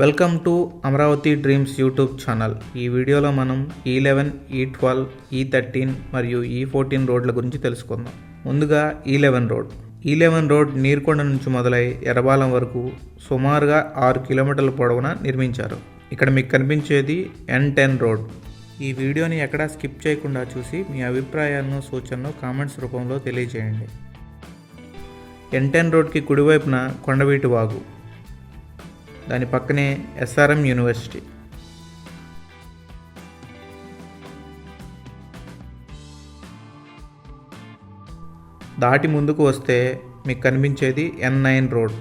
Welcome to Amaravati dreams YouTube channel. ఈ వీడియోలో మనం ఈ లెవెన్ ఈ ట్వెల్వ్ ఈ థర్టీన్ మరియు e ఈ ఫోర్టీన్ రోడ్ల గురించి తెలుసుకుందాం. ముందుగా e E eleven road. E E eleven road Neerukonda నుంచి మొదలై ఎర్రబాలెం వరకు సుమారుగా ఆరు కిలోమీటర్ల పొడవున నిర్మించారు. ఇక్కడ మీకు కనిపించేది ఎన్ టెన్ రోడ్. ఈ వీడియోని ఎక్కడా స్కిప్ చేయకుండా చూసి మీ అభిప్రాయాలను సూచనలు కామెంట్స్ రూపంలో తెలియజేయండి. ఎన్ టెన్ రోడ్కి కుడివైపున కొండవీటి వాగు. దాని పక్కనే ఎస్ఆర్ఎం యూనివర్సిటీ దాటి ముందుకు వస్తే మీకు కనిపించేది N nine road.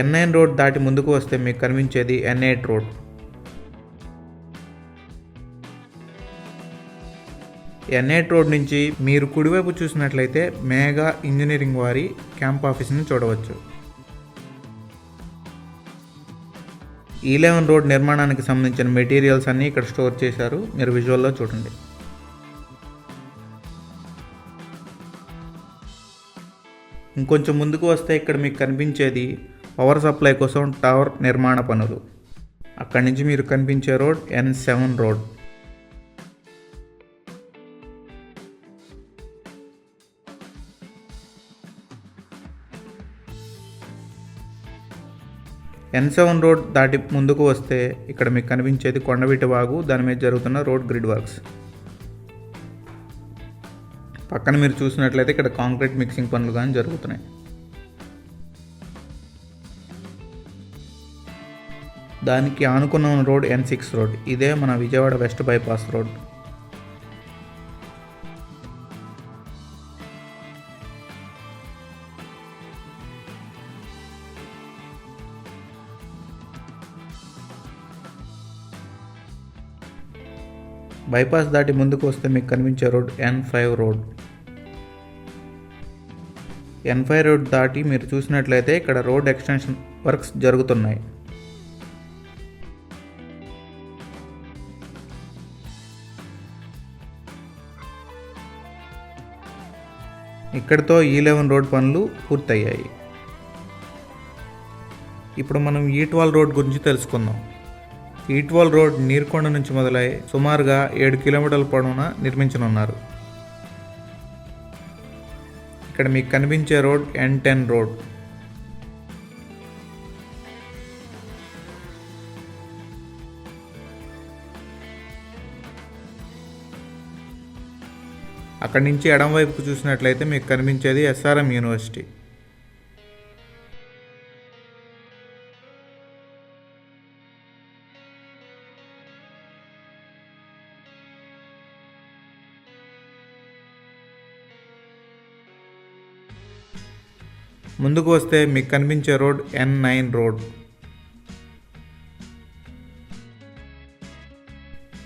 N nine road దాటి ముందుకు వస్తే మీకు కనిపించేది N eight road. N eight road నుంచి మీరు కుడివైపు చూసినట్లయితే మేఘా ఇంజనీరింగ్ వారి క్యాంప్ ఆఫీస్ని చూడవచ్చు. ఈలెవెన్ రోడ్ నిర్మాణానికి సంబంధించిన మెటీరియల్స్ అన్నీ ఇక్కడ స్టోర్ చేశారు. మీరు విజువల్లో చూడండి. ఇంకొంచెం ముందుకు వస్తే ఇక్కడ మీకు కనిపించేది పవర్ సప్లై కోసం టవర్ నిర్మాణ పనులు. అక్కడి నుంచి మీరు కనిపించే road N seven road. N seven road దాటి ముందుకు వస్తే ఇక్కడ మీకు కనిపించేది కొండవీటి వాగు దాని మీద జరుగుతున్న రోడ్ గ్రిడ్ వర్క్స్. పక్కన మీరు చూసినట్లయితే ఇక్కడ కాంక్రీట్ మిక్సింగ్ పనులు కానీ జరుగుతున్నాయి. దానికి ఆనుకున్న రోడ్ ఎన్ సిక్స్ రోడ్. ఇదే మన Vijayawada west bypass road. Bypass దాటి ముందుకు వస్తే మీకు కనిపించే road N five road. N five road దాటి మీరు చూసినట్లయితే ఇక్కడ రోడ్ ఎక్స్టెన్షన్ వర్క్స్ జరుగుతున్నాయి. ఇక్కడితో e ఈ లెవెన్ రోడ్ పనులు పూర్తయ్యాయి. ఇప్పుడు మనం e ఈ ట్వెల్వ్ రోడ్ గురించి తెలుసుకుందాం. ఈట్వాల్ రోడ్ నీర్కొండ నుంచి మొదలై సుమారుగా ఏడు కిలోమీటర్ల పొడవున నిర్మించనున్నారు. ఇక్కడ మీకు కనిపించే రోడ్ ఎన్ టెన్ రోడ్. అక్కడి నుంచి ఎడం వైపుకు చూసినట్లయితే మీకు కనిపించేది ఎస్ఆర్ఎం యూనివర్సిటీ ముందుకు వస్తే మీకు కనిపించే రోడ్ ఎన్ నైన్ రోడ్.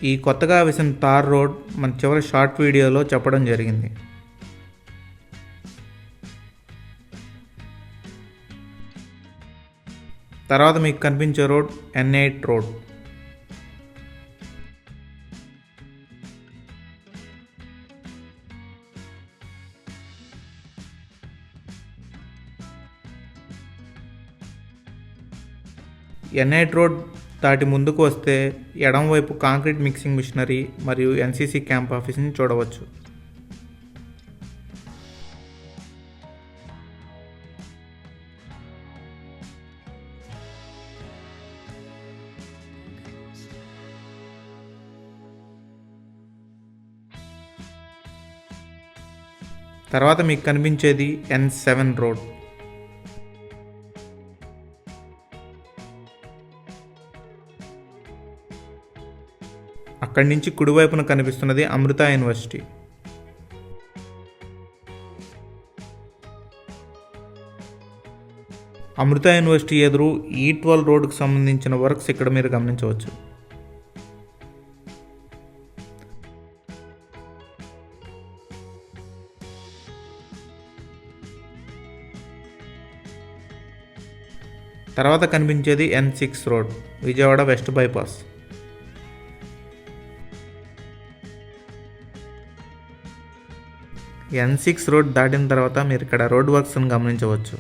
ఈ కొత్తగా వేసిన తార్ రోడ్ మన చివరి షార్ట్ వీడియోలో చెప్పడం జరిగింది. తర్వాత మీకు కనిపించే road N eight road. N eight road దాటి ముందుకు వస్తే ఎడం వైపు కాంక్రీట్ మిక్సింగ్ మిషనరీ మరియు ఎన్సీసీ క్యాంప్ ఆఫీస్ని చూడవచ్చు. తర్వాత మీకు కనిపించేది ఎన్ సెవెన్ రోడ్. అక్కడి నుంచి కుడివైపున కనిపిస్తున్నది అమృత యూనివర్సిటీ. అమృత యూనివర్సిటీ ఎదురు ఈ ట్వెల్వ్ రోడ్కు సంబంధించిన వర్క్స్ ఇక్కడ మీరు గమనించవచ్చు. తర్వాత కనిపించేది N six road Vijayawada west bypass. N six road దాటిన తర్వాత మీరు ఇక్కడ రోడ్ వర్క్స్ని గమనించవచ్చు.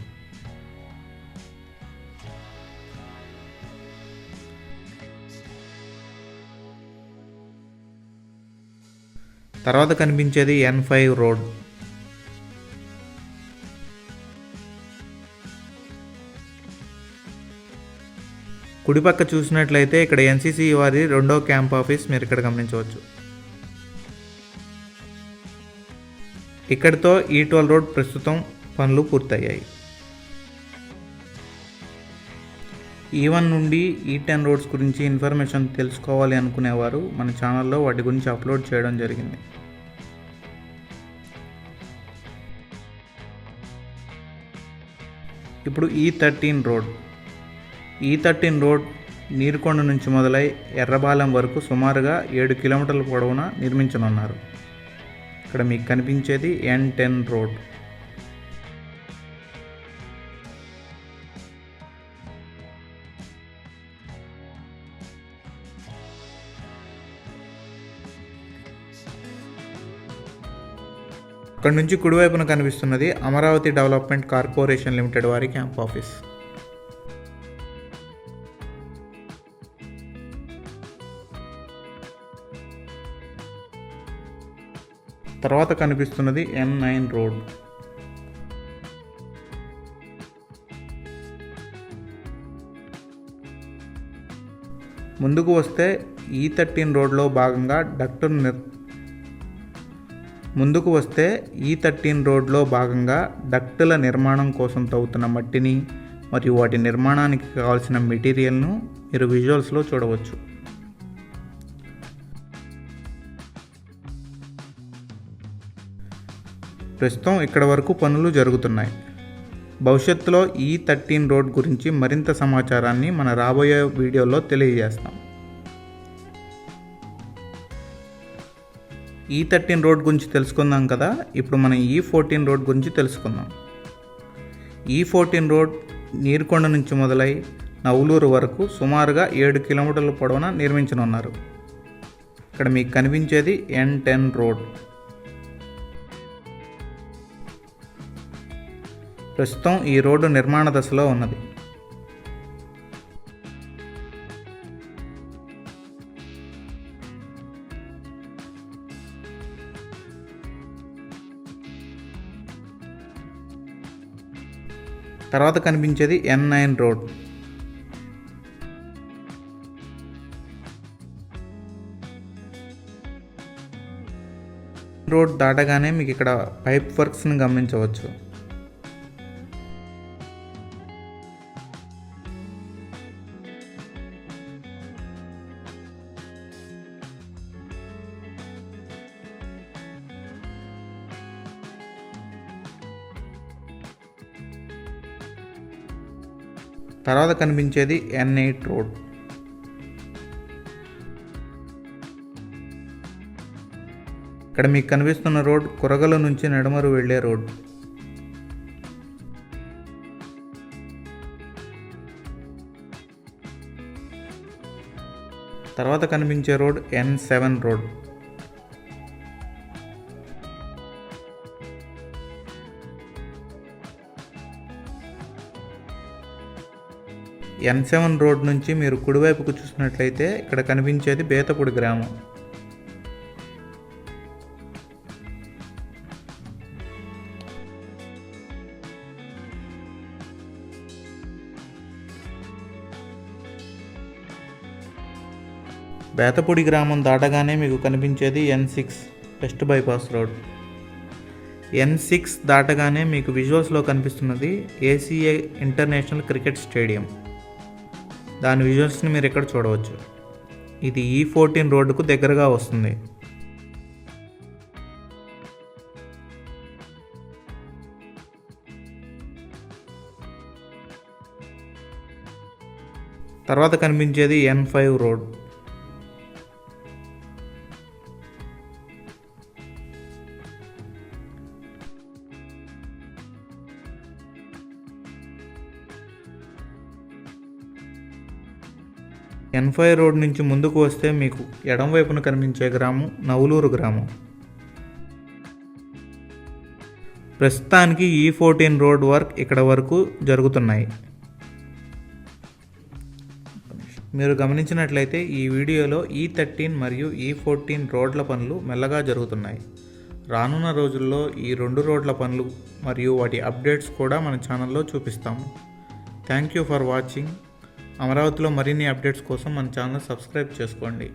తర్వాత కనిపించేది ఎన్ ఫైవ్ రోడ్ కుడిపక్క చూసినట్లయితే ఇక్కడ ఎన్సీసీ వారి రెండో క్యాంప్ ఆఫీస్ మీరు ఇక్కడ గమనించవచ్చు. ఇక్కడితో ఈ ట్వెల్వ్ రోడ్ ప్రస్తుతం పనులు పూర్తయ్యాయి. E ఈ వన్ నుండి e ఈ టెన్ రోడ్స్ గురించి ఇన్ఫర్మేషన్ తెలుసుకోవాలి అనుకునేవారు. మన ఛానల్లో వాటి గురించి అప్లోడ్ చేయడం జరిగింది. ఇప్పుడు e E thirteen road. E thirteen road Neerukonda నుంచి మొదలై ఎర్రబాలెం వరకు సుమారుగా ఏడు కిలోమీటర్ల పొడవున నిర్మించనున్నారు. ఇక్కడ మీకు కనిపించేది ఎన్ టెన్ రోడ్. అక్కడ నుంచి కుడివైపున కనిపిస్తున్నది అమరావతి డెవలప్మెంట్ కార్పొరేషన్ లిమిటెడ్ వారి క్యాంప్ ఆఫీస్. తర్వాత కనిపిస్తున్నది ఎన్ నైన్ రోడ్. ముందుకు వస్తే e ఈ థర్టీన్ రోడ్లో భాగంగా డక్టర్ నిర్ ముందుకు వస్తే e ఈ థర్టీన్ రోడ్లో భాగంగా డక్టుల నిర్మాణం కోసం తవ్వుతున్న మట్టిని మరియు వాటి నిర్మాణానికి కావాల్సిన మెటీరియల్ను మీరు విజువల్స్లో చూడవచ్చు. ప్రస్తుతం ఇక్కడ వరకు పనులు జరుగుతున్నాయి. భవిష్యత్తులో ఈ థర్టీన్ రోడ్ గురించి మరింత సమాచారాన్ని మన రాబోయే వీడియోలో తెలియజేస్తాం. ఈ థర్టీన్ రోడ్ గురించి తెలుసుకుందాం కదా? ఇప్పుడు మనం ఈ ఫోర్టీన్ రోడ్ గురించి తెలుసుకుందాం. ఈ ఫోర్టీన్ రోడ్ నీరుకొండ నుంచి మొదలై నవ్వులూరు వరకు సుమారుగా ఏడు కిలోమీటర్ల పొడవున నిర్మించనున్నారు. ఇక్కడ మీకు కనిపించేది ఎన్ టెన్ రోడ్. ప్రస్తుతం ఈ రోడ్డు నిర్మాణ దశలో ఉన్నది. తర్వాత కనిపించేది ఎన్ నైన్ రోడ్. రోడ్ దాటగానే మీకు ఇక్కడ పైప్ వర్క్స్ని గమనించవచ్చు. తర్వాత కనిపించేది ఎన్ ఎయిట్ రోడ్. ఇక్కడ మీకు కనిపిస్తున్న రోడ్ కురగల నుంచి నడుమరు వెళ్ళే రోడ్. తర్వాత కనిపించే road N seven road. N seven road నుంచి మీరు కుడివైపుకు చూసినట్లయితే ఇక్కడ కనిపించేది బేతపూడి గ్రామం. బేతపూడి గ్రామం దాటగానే మీకు కనిపించేది N six west bypass road. N six దాటగానే మీకు విజువల్స్లో కనిపిస్తున్నది ఏసీఏ ఇంటర్నేషనల్ క్రికెట్ స్టేడియం. దాని విజువల్స్ని మీరు ఇక్కడ చూడవచ్చు. ఇది e ఈ ఫోర్టీన్ రోడ్డుకు దగ్గరగా వస్తుంది. తర్వాత కనిపించేది N five road. N five road నుంచి ముందుకు వస్తే మీకు ఎడం వైపున కనిపించే గ్రామం నవులూరు గ్రామం. ప్రస్తుతానికి ఈ ఫోర్టీన్ రోడ్ వర్క్ ఇక్కడ వరకు జరుగుతున్నాయి. మీరు గమనించినట్లయితే ఈ వీడియోలో ఈ థర్టీన్ మరియు ఈ ఫోర్టీన్ రోడ్ల పనులు మెల్లగా జరుగుతున్నాయి. రానున్న రోజుల్లో ఈ రెండు రోడ్ల పనులు మరియు వాటి అప్డేట్స్ కూడా మన ఛానల్లో చూపిస్తాము. Thank you for watching. అమరావతిలో మరిన్ని అప్డేట్స్ కోసం మన ఛానల్ సబ్స్క్రైబ్ చేసుకోండి.